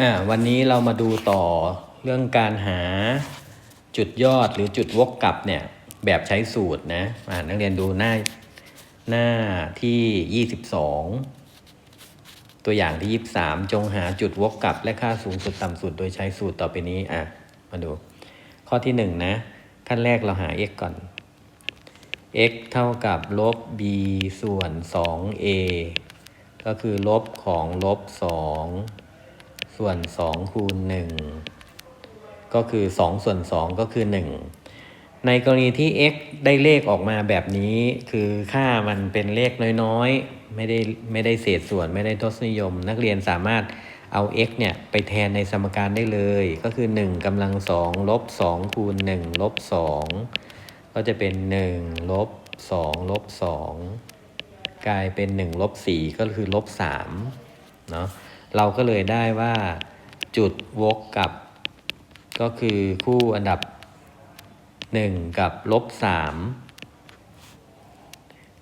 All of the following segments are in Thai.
อ่าวันนี้เรามาดูต่อเรื่องการหาจุดยอดหรือจุดวกกลับเนี่ยแบบใช้สูตรนะอ่านักเรียนดูหน้าหน้าที่ 22 ตัวอย่างที่ 23 จงหาจุดวกกลับ และค่าสูงสุดต่ำสุดโดยใช้สูตรต่อไปนี้อะมาดู ข้อที่ 1 นะ ขั้นแรกเราหา x ก่อน x เท่ากับลบ b ส่วน 2a ก็คือลบของลบ 2 ส่วน2คูณ1ก็คือ 2 ส่วน 2 ก็คือ 1 ในกรณีที่ x ได้เลขออกมาแบบนี้คือค่ามันเป็นเลขน้อยๆ ไม่ได้ไม่ได้เศษส่วนไม่ได้ทศนิยม นักเรียนสามารถเอา x เนี่ยไปแทนในสมการได้เลย ก็คือ 1กำลัง2ลบ2คูณ1ลบ2ก็จะเป็น 1 ลบ2ลบ2กลายเป็น1ลบ4ก็คือลบ3เนาะ เราก็เลยได้ว่าจุดวกกับ ก็คือคู่อันดับ 1 กับลบ3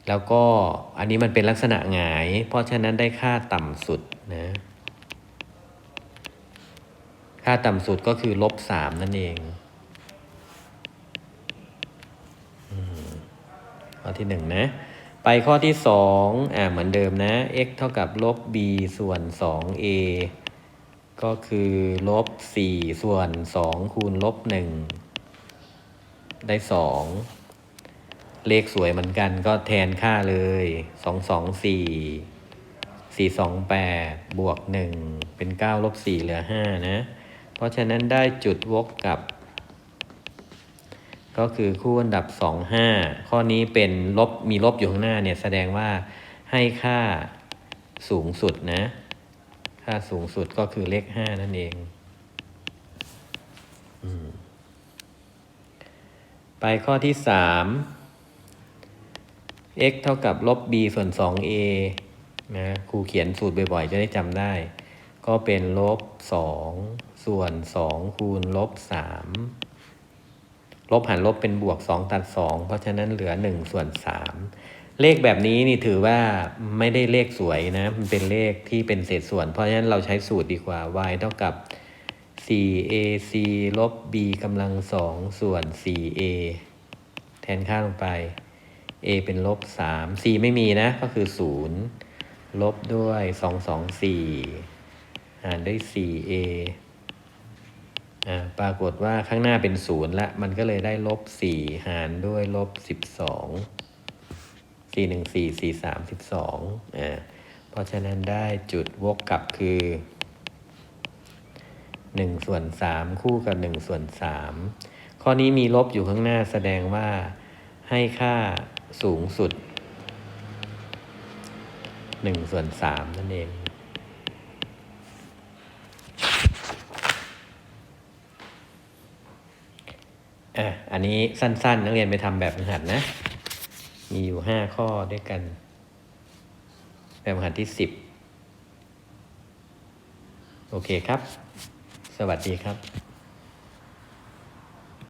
แล้วก็อันนี้มันเป็นลักษณะหงาย เพราะฉะนั้นได้ค่าต่ำสุดนะค่าต่ำสุดก็คือลบ3นั่นเองข้อที่หนึ่งนะ ไปข้อที่สองอ่าเหมือนเดิมนะ x เท่ากับลบ b ส่วน 2a ก็คือลบ 4 ส่วน 2 คูณลบ 1 ได้ 2 เลขสวยเหมือนกันก็แทนค่าเลย 2 2 4 4 2 8 บวก 1 เป็น 9 ลบ 4 เหลือ 5 นะ เพราะฉะนั้นได้จุดวกกับ ก็คือคู่อันดับ 2 5 ข้อนี้เป็นลบมีลบอยู่ข้างหน้าเนี่ยแสดงว่าให้ค่าสูงสุดนะ ค่าสูงสุดก็คือเลข 5 นั่นเองอไปข้อที่ 3 x เท่ากับลบ b ส่วน 2a นะครูเขียนสูตรบ่อยๆ จะได้จำได้ ก็เป็นลบ 2 ส่วน 2 คูณลบ 3 ลบหารลบเป็นบวก 2 ตัด 2 เพราะฉะนั้นเหลือ1ส่วน3เลขแบบนี้นี่ถือว่าไม่ได้เลขสวยนะ มันเป็นเลขที่เป็นเศษส่วน เพราะฉะนั้นเราใช้สูตรดีกว่า y เท่ากับ 4ac ลบ b กำลัง 2 ส่วน 4a แทนค่าลงไป a เป็นลบ 3 c ไม่มีนะ ก็คือ 0 ลบด้วย 2 2 4 หารด้วย 4a อ่าปรากฏว่าข้างหน้าเป็นศูนย์ละ มันก็เลยได้ลบสี่หารด้วยลบสิบสองสี่หนึ่งสี่สี่สามสิบสองอ่าเพราะฉะนั้นได้จุดวกกลับคือหนึ่งส่วนสามคู่กับหนึ่งส่วนสามข้อนี้มีลบอยู่ข้างหน้าแสดงว่าให้ค่าสูงสุดหนึ่งส่วนสามนั่นเอง อะ อันนี้สั้นๆ นักเรียนไปทำแบบหัดนะ มีอยู่ห้าข้อด้วยกัน แบบหัดที่สิบโอเคครับ สวัสดีครับ